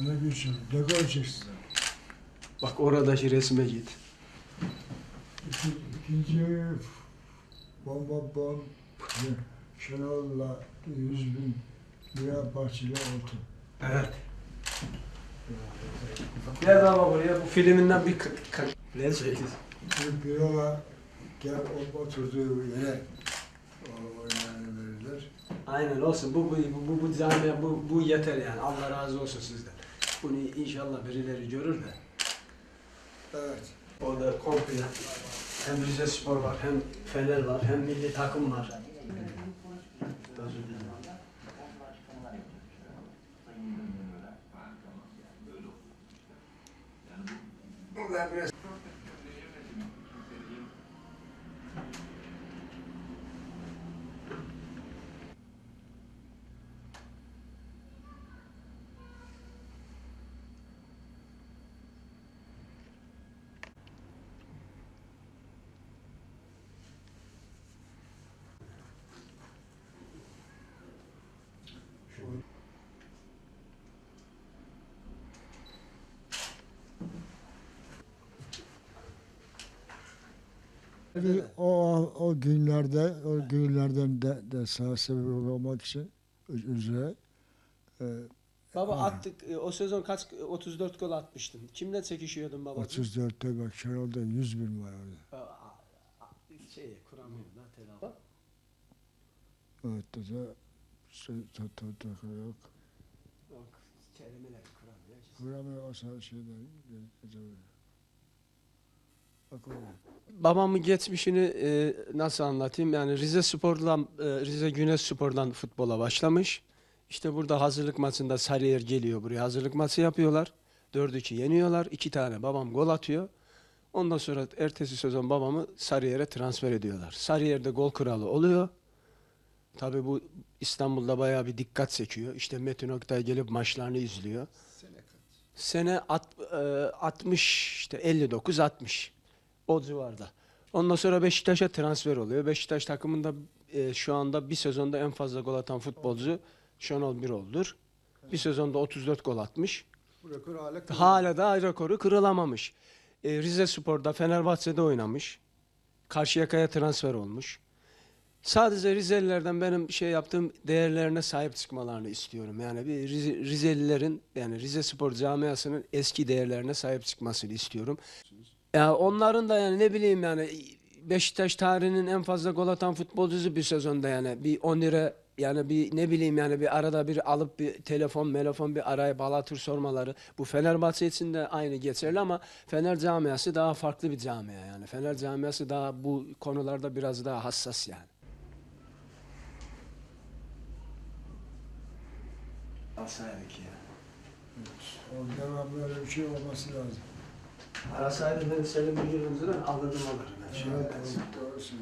Ne güçsün, ne göreceksin? Bak oradaki resme git. İki, ikinci bomba bom Şenol'la yüz bin lira bahçeli oldu. Evet. Gel baba buraya bu filminden bir k- k- ne söyleyeyim? Bir bürola gel oturduğu yere. Aynen olsun bu bu bu bu, bu camiye bu, bu yeter yani Allah razı olsun sizden. Bunu inşallah birileri görür de. Evet. Orada komple hem Rize Spor var hem Fener var hem milli takım var. Özür dilerim. Burada biraz Bir o, o günlerde, o günlerden de, de sağ sebep olmak için üzere e, Baba Ha. attık e, o sezon kaç 34 gol atmıştın. Kimle çekişiyordun baba? 34'te bak Şenol'da 100 bin var orada. Şey kuramıyorum da telafi. Evet şey, to, to, to, yok. Yok kelimeler kuramıyor. Kuramıyor o şeyden. gece- Bak öyle. Babamın geçmişini e, nasıl anlatayım? Yani Rize Spor'dan, e, Rize Güneş Spor'dan futbola başlamış. İşte burada hazırlık maçında Sarıyer geliyor buraya. Hazırlık maçı yapıyorlar. 4-2 yeniyorlar. iki tane babam gol atıyor. Ondan sonra ertesi sezon babamı Sarıyer'e transfer ediyorlar. Sarıyer'de gol kralı oluyor. Tabii bu İstanbul'da bayağı bir dikkat çekiyor. İşte Metin Oktay gelip maçlarını izliyor. Sene at, e, 60 işte 59 60 o civarda. Ondan sonra Beşiktaş'a transfer oluyor. Beşiktaş takımında e, şu anda bir sezonda en fazla gol atan futbolcu Şenol Birol'dur. Bir sezonda 34 gol atmış. Bu rekor hala kırıldı. Hala da rekoru kırılamamış. E, Rize Spor'da Fenerbahçe'de oynamış. Karşıyaka'ya transfer olmuş. Sadece Rizelilerden benim şey yaptığım değerlerine sahip çıkmalarını istiyorum. Yani bir Rize- Rizelilerin yani Rize Spor camiasının eski değerlerine sahip çıkmasını istiyorum. Ya onların da yani ne bileyim yani Beşiktaş tarihinin en fazla gol atan futbolcusu bir sezonda yani bir 10 lira yani bir ne bileyim yani bir arada bir alıp bir telefon telefon bir arayıp balatır sormaları bu Fenerbahçe için de aynı geçerli ama Fener camiası daha farklı bir camia yani Fener camiası daha bu konularda biraz daha hassas yani. Alsaydık ya. O devamlı öyle bir şey olması lazım. Arasaydı ben senin müdürünüzden alırdım alırım. Evet, evet, doğru söylüyorsun.